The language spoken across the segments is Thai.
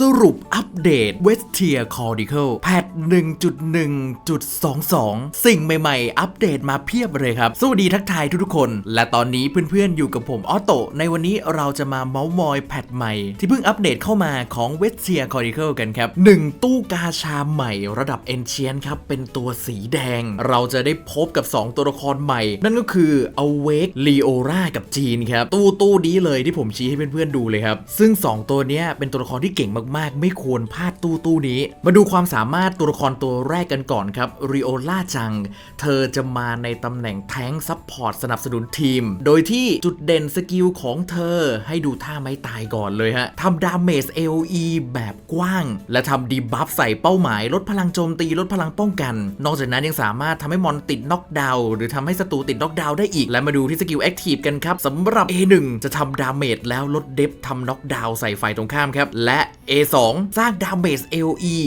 สรุปอัปเดต w e s t i e r Cortical แพท1.1.22 สิ่งใหม่ๆ อัปเดตมาเพียบเลยครับ สวัสดีทักทายทุกๆคน และตอนนี้เพื่อนๆ อยู่กับผมออโตในวันนี้เราจะมาเมาส์มอยแพทใหม่ ที่เพิ่งอัปเดตเข้ามาของ w e s t i e r Cortical กันครับ 1 ตู้กาชาใหม่ระดับ Ancient ครับ เป็นตัวสีแดง เราจะได้พบกับ 2 ตัวละครใหม่ นั่นก็คือ Awake Leora กับจีนครับ ตู้ตู้นี้เลยที่ผมชี้ให้เพื่อนๆดูเลยครับซึ่ง 2 ตัวนี้เป็นตัวละครที่เก่งมากๆ ไม่ควรพลาดตู้ตู้นี้ มาดูความสามารถตัวละครตัวแรกกันก่อนครับริโอล่าจัง เธอจะมาในตำแหน่งแท้งซับพอร์ตสนับสนุนทีม โดยที่จุดเด่นสกิลของเธอให้ดูท่าไม้ตายก่อนเลยฮะทำดาเมจ AOE แบบกว้าง และทำดีบัฟใส่เป้าหมาย ลดพลังโจมตีลดพลังป้องกัน นอกจากนั้นยังสามารถทำให้มอนติดน็อกดาวน์หรือทำให้ศัตรูติดน็อกดาวน์ได้อีก และมาดูที่สกิลแอคทีฟกันครับสำหรับ A1 จะทำดาเมจแล้วลดเดฟทำน็อกดาวน์ใส่ฝ่ายตรงข้ามครับและ A2 สร้างดาเมจ AOE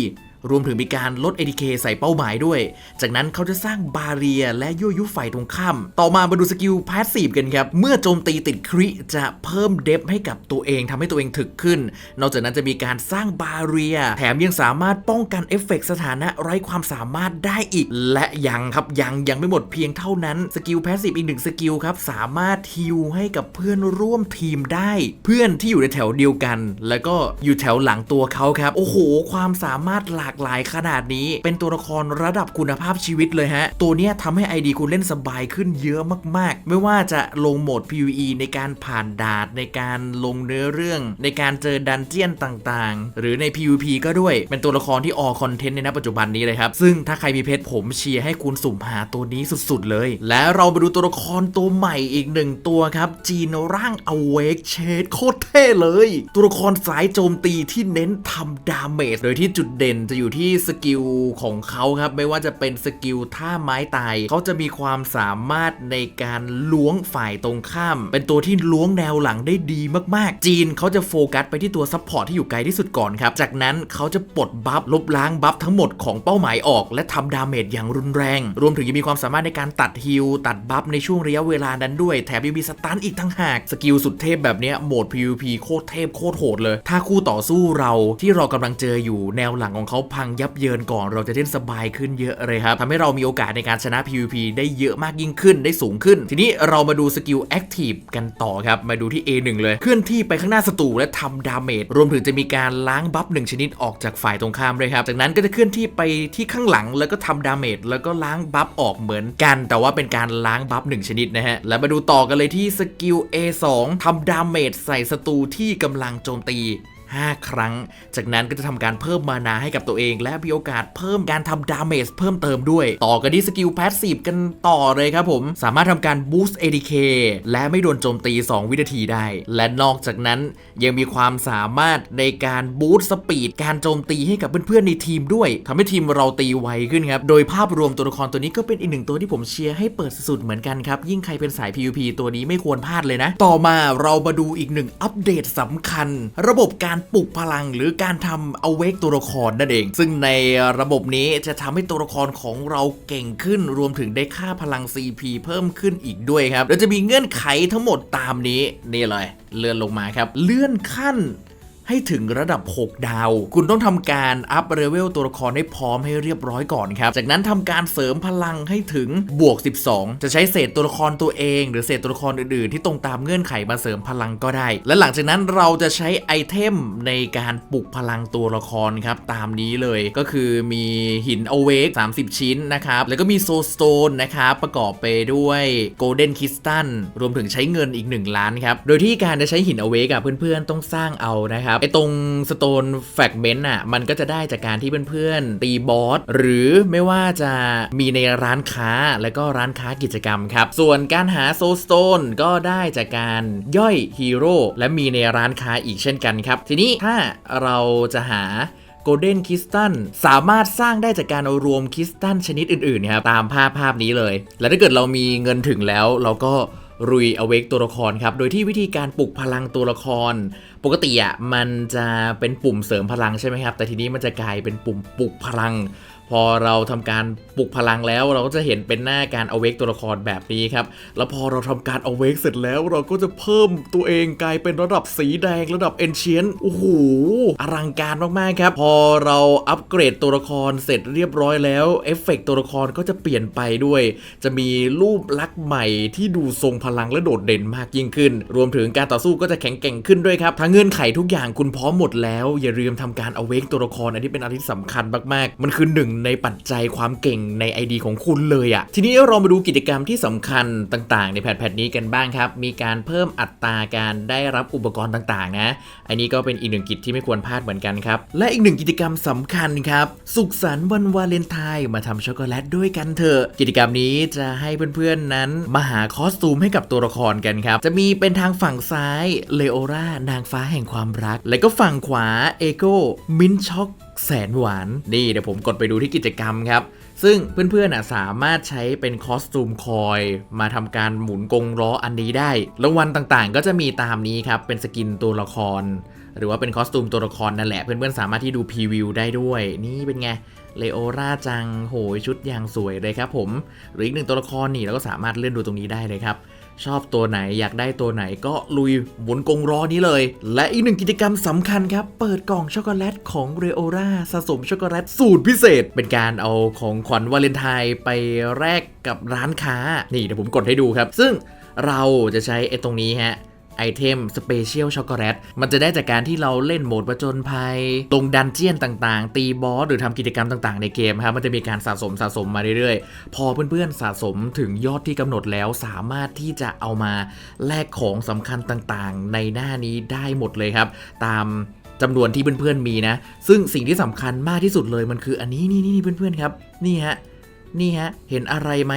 รวมถึงมีการลด ADK ใส่เป้าหมายด้วย จากนั้นเขาจะสร้างบาเรียและยั่วยุฝ่ายตรงข้าม ต่อมามาดูสกิลพาสซีฟกันครับ เมื่อโจมตีติดคริจะเพิ่มเดฟให้กับตัวเองทำให้ตัวเองถึกขึ้น นอกจากนั้นจะมีการสร้างบาเรีย แถมยังสามารถป้องกันเอฟเฟกต์สถานะไร้ความสามารถได้อีก และยังครับยังยังไม่หมดเพียงเท่านั้นสกิลพาสซีฟอีกหนึ่งสกิลครับสามารถฮิวให้กับเพื่อนร่วมทีมได้ เพื่อนที่อยู่ในแถวเดียวกัน แล้วก็อยู่แถวหลังตัวเขาครับโอ้โห ความสามารถหลากหลายขนาดนี้ เป็นตัวละครระดับคุณภาพชีวิตเลยฮะ ตัวเนี้ยทำให้ ID คุณเล่นสบายขึ้นเยอะมากๆ ไม่ว่าจะลงโหมด PVE ในการผ่านดาดในการลงเนื้อเรื่อง ในการเจอดันเจียนต่างๆ หรือใน PVP ก็ด้วย เป็นตัวละครที่ออคอนเทนต์ในณปัจจุบันนี้เลยครับ ซึ่งถ้าใครมีเพชรผมเชียร์ให้คุณสุ่มหาตัวนี้สุดๆเลย และเรามาดูตัวละครตัวใหม่อีกหนึ่งตัวครับจีนร่าง Awake Shade โคตรเท่เลย ตัวละครสายโจมตีที่เน้นทำดาเมจโดยที่จุดเด่นจะอยู่ที่สกิลของเขาครับ ไม่ว่าจะเป็นสกิลท่าไม้ตายเขาจะมีความสามารถในการล้วงฝ่ายตรงข้าม เป็นตัวที่ล้วงแนวหลังได้ดีมากๆ จีนเขาจะโฟกัสไปที่ตัวซัพพอร์ตที่อยู่ไกลที่สุดก่อนครับ จากนั้นเขาจะปลดบัฟลบล้างบัฟทั้งหมดของเป้าหมายออก และทำดาเมจอย่างรุนแรง รวมถึงยังมีความสามารถในการตัดฮิลตัดบัฟในช่วงระยะเวลานั้นด้วย แถมยังมีสตันอีกทั้งหากสกิลสุดเทพแบบนี้โหมด PVP โคตรเทพโคตรโหดเลย ถ้าคู่ต่อสู้เราที่เรากำลังเจออยู่แนวหลังของเขาพังยับเยินก่อนเราจะเล่นสบายขึ้นเยอะเลยครับทำให้เรามีโอกาสในการชนะ PVP ได้เยอะมากยิ่งขึ้นได้สูงขึ้น ทีนี้เรามาดูสกิล Active กันต่อครับ มาดูที่ A1 เลย เคลื่อนที่ไปข้างหน้าศัตรูและทำดาเมจรวมถึงจะมีการล้างบัฟหนึ่งชนิดออกจากฝ่ายตรงข้ามด้วยครับ จากนั้นก็จะเคลื่อนที่ไปที่ข้างหลังแล้วก็ทำดาเมจแล้วก็ล้างบัฟออกเหมือนกัน แต่ว่าเป็นการล้างบัฟหนึ่งชนิดนะฮะแล้วมาดูต่อกันเลยที่สกิล A2 ทำดาเมจใส่ศัตรูที่กำลังโจมตี 5 ครั้ง จากนั้นก็จะทำการเพิ่มมานาให้กับตัวเอง และมีโอกาสเพิ่มการทำดาเมจเพิ่มเติมด้วย ต่อกันที่สกิลแพสซีฟกันต่อเลยครับผม สามารถทำการบูสต์เอ ADK และไม่โดนโจมตี 2 วินาทีได้ และนอกจากนั้นยังมีความสามารถในการบูสต์สปีดการโจมตีให้กับเพื่อนๆในทีมด้วยทำให้ทีมเราตีไวขึ้นครับ โดยภาพรวมตัวละครตัวนี้ก็เป็นอีกหนึ่งตัวที่ผมเชียร์ให้เปิดสุดเหมือนกันครับ ยิ่งใครเป็นสาย PVP ตัวนี้ไม่ควรพลาดเลยนะ ต่อมาเรามาดูอีกหนึ่งอัปเดตสำคัญ ระบบการการปลุกพลังหรือการทำเอาเวกตัวละครนั่นเอง ซึ่งในระบบนี้จะทำให้ตัวละครของเราเก่งขึ้นรวมถึงได้ค่าพลัง CP เพิ่มขึ้นอีกด้วยครับแล้วจะมีเงื่อนไขทั้งหมดตามนี้นี่เลยเลื่อนลงมาครับ เลื่อนขั้น ให้ถึงระดับ 6 ดาว คุณต้องทำการอัพเลเวลตัวละครให้พร้อมให้เรียบร้อยก่อนครับ จากนั้นทำการเสริมพลังให้ถึงบวก 12 จะใช้เศษตัวละครตัวเอง หรือเศษตัวละครอื่นๆ ที่ตรงตามเงื่อนไขมาเสริมพลังก็ได้ และหลังจากนั้นเราจะใช้ไอเทมในการปลุกพลังตัวละครครับตามนี้เลยก็คือมีหินอเวก30 ชิ้นนะครับ แล้วก็มีโซสโตนนะครับประกอบไปด้วยโกลเด้นคิสตันรวมถึงใช้เงินอีก 1 ล้านครับโดยที่การจะใช้หินอเวกอะเพื่อนๆต้องสร้างเอานะครับไอตรงสโตนแฟกเมนต์อะมันก็จะได้จากการที่เพื่อนๆตีบอสหรือไม่ว่าจะมีในร้านค้าและก็ร้านค้ากิจกรรมครับ ส่วนการหาโซสโตนก็ได้จากการย่อยฮีโร่และมีในร้านค้าอีกเช่นกันครับ ทีนี้ถ้าเราจะหาโกลเด้นคริสตัลสามารถสร้างได้จากการรวมคริสตัลชนิดอื่นๆครับตามภาพภาพนี้เลย และถ้าเกิดเรามีเงินถึงแล้วเราก็ รุยอเวกตัวละครครับ โดยที่วิธีการปลุกพลังตัวละคร ปกติอะมันจะเป็นปุ่มเสริมพลังใช่ไหมครับ แต่ทีนี้มันจะกลายเป็นปุ่มปลุกพลัง พอเราทำการปลุกพลังแล้ว เราก็จะเห็นเป็นหน้าการเอาเวกตัวละครแบบนี้ครับ แล้วพอเราทำการเอาเวกเสร็จแล้วเราก็จะเพิ่มตัวเองกลายเป็นระดับสีแดงระดับเอนเชียนโอ้โหอลังการมากๆครับ พอเราอัปเกรดตัวละครเสร็จเรียบร้อยแล้วเอฟเฟกต์ตัวละครก็จะเปลี่ยนไปด้วย จะมีรูปลักษณ์ใหม่ที่ดูทรงพลังและโดดเด่นมากยิ่งขึ้น รวมถึงการต่อสู้ก็จะแข็งแกร่งขึ้นด้วยครับทั้งเงื่อนไขทุกอย่างคุณพร้อมหมดแล้ว อย่าลืมทำการเอาเวกตัวละครอันนี้เป็นอะไรที่สำคัญมากๆ มันคือหนึ่งในปัจจัยความเก่งใน ID ของคุณเลยอะทีนี้เรามาดูกิจกรรมที่สำคัญต่างๆ ในแพทแพทนี้กันบ้างครับ มีการเพิ่มอัตราการได้รับอุปกรณ์ต่างๆ นะ อันนี้ก็เป็นอีกหนึ่งกิจที่ไม่ควรพลาดเหมือนกันครับ และอีกหนึ่งกิจกรรมสำคัญครับ สุขสันต์วันวาเลนไทน์มาทำช็อกโกแลตด้วยกันเถอะ กิจกรรมนี้จะให้เพื่อนๆนั้นมาหาคอสตูมให้กับตัวละครกันครับ จะมีเป็นทางฝั่งซ้ายเลโอรานางฟ้าแห่งความรัก และก็ฝั่งขวาเอโกมินช็อก แสนหวาน นี่เดี๋ยวผมกดไปดูที่กิจกรรมครับ ซึ่งเพื่อนๆสามารถใช้เป็นคอสตูมคอย มาทำการหมุนกงล้ออันนี้ได้รางวัลต่างๆ ก็จะมีตามนี้ครับ เป็นสกินตัวละคร หรือว่าเป็นคอสตูมตัวละครนั่นแหละ เพื่อนๆสามารถที่ดูพรีวิวได้ด้วย นี่เป็นไงเลโอราจังโหยชุดอย่างสวยเลยครับผม หรืออีกหนึ่งตัวละครนี่เราก็สามารถเลื่อนดูตรงนี้ได้เลยครับ ชอบตัวไหนอยากได้ตัวไหนก็ลุยหมุนกงร้อนี้เลย และอีกหนึ่งกิจกรรมสำคัญครับ เปิดกล่องช็อกโกแลตของเรโอราสะสมช็อกโกแลตสูตรพิเศษ เป็นการเอาของขวัญวาเลนไทน์ไปแลกกับร้านค้า นี่เดี๋ยวผมกดให้ดูครับ ซึ่งเราจะใช้ไอ้ตรงนี้ฮะ ไอเทมสเปเชียลช็อกโกแลตมันจะได้จากการที่เราเล่นโหมดประจนภัย ตรงดันเจียนต่างๆ ตีบอสหรือทำกิจกรรมต่างๆ ในเกมครับมันจะมีการสะสมสะสมมาเรื่อยๆ พอเพื่อนๆสะสมถึงยอดที่กำหนดแล้วสามารถที่จะเอามาแลกของสำคัญต่างๆ ในหน้านี้ได้หมดเลยครับ ตามจำนวนที่เพื่อนๆมีนะ ซึ่งสิ่งที่สำคัญมากที่สุดเลยมันคืออันนี้นี่นี่เพื่อนๆครับ นี่ฮะนี่ฮะเห็นอะไรไหม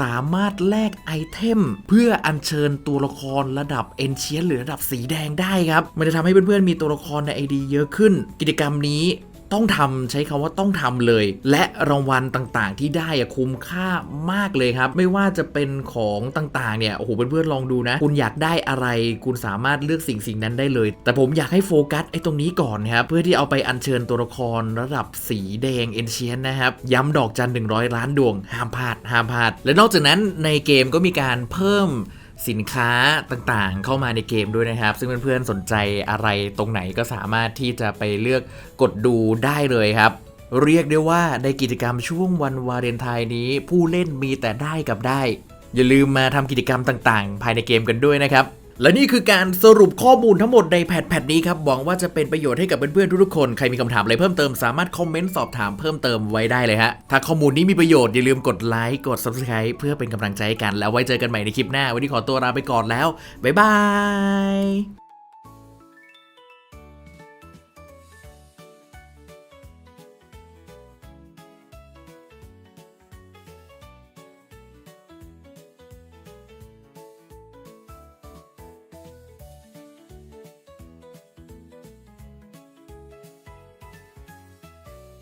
สามารถแลกไอเทม เพื่ออัญเชิญตัวละครระดับเอนเชียนหรือระดับสีแดงได้ครับ มันจะทำให้เพื่อนๆมีตัวละครใน ID เยอะขึ้น กิจกรรมนี้ ต้องทำใช้คำว่าต้องทำเลย และรางวัลต่างๆ ที่ได้อะคุ้มค่ามากเลยครับ ไม่ว่าจะเป็นของต่างๆเนี่ยโอ้โหเพื่อนๆลองดูนะ คุณอยากได้อะไร คุณสามารถเลือกสิ่งสิ่งนั้นได้เลย แต่ผมอยากให้โฟกัสไอ้ตรงนี้ก่อนครับเพื่อที่เอาไปอัญเชิญตัวละครระดับสีแดงเอนเชียนนะครับย้ำดอกจัน100 ล้านดวงห้ามพลาดห้ามพลาด และนอกจากนั้นในเกมก็มีการเพิ่ม สินค้าต่างๆ เข้ามาในเกมด้วยนะครับ ซึ่งเพื่อนๆสนใจอะไรตรงไหนก็สามารถที่จะไปเลือกกดดูได้เลยครับเรียกได้ว่าในกิจกรรมช่วงวันวาเลนไทน์นี้ ผู้เล่นมีแต่ได้กับได้ อย่าลืมมาทำกิจกรรมต่างๆ ภายในเกมกันด้วยนะครับ และนี่คือการสรุปข้อมูลทั้งหมดในแพทแพทนี้ครับ หวังว่าจะเป็นประโยชน์ให้กับเพื่อนๆทุกๆคน ใครมีคำถามอะไรเพิ่มเติมสามารถคอมเมนต์สอบถามเพิ่มเติมไว้ได้เลยฮะ ถ้าข้อมูลนี้มีประโยชน์อย่าลืมกดไลค์กด subscribe เพื่อเป็นกำลังใจให้กัน แล้วไว้เจอกันใหม่ในคลิปหน้า วันนี้ขอตัวลาไปก่อนแล้ว บ๊ายบาย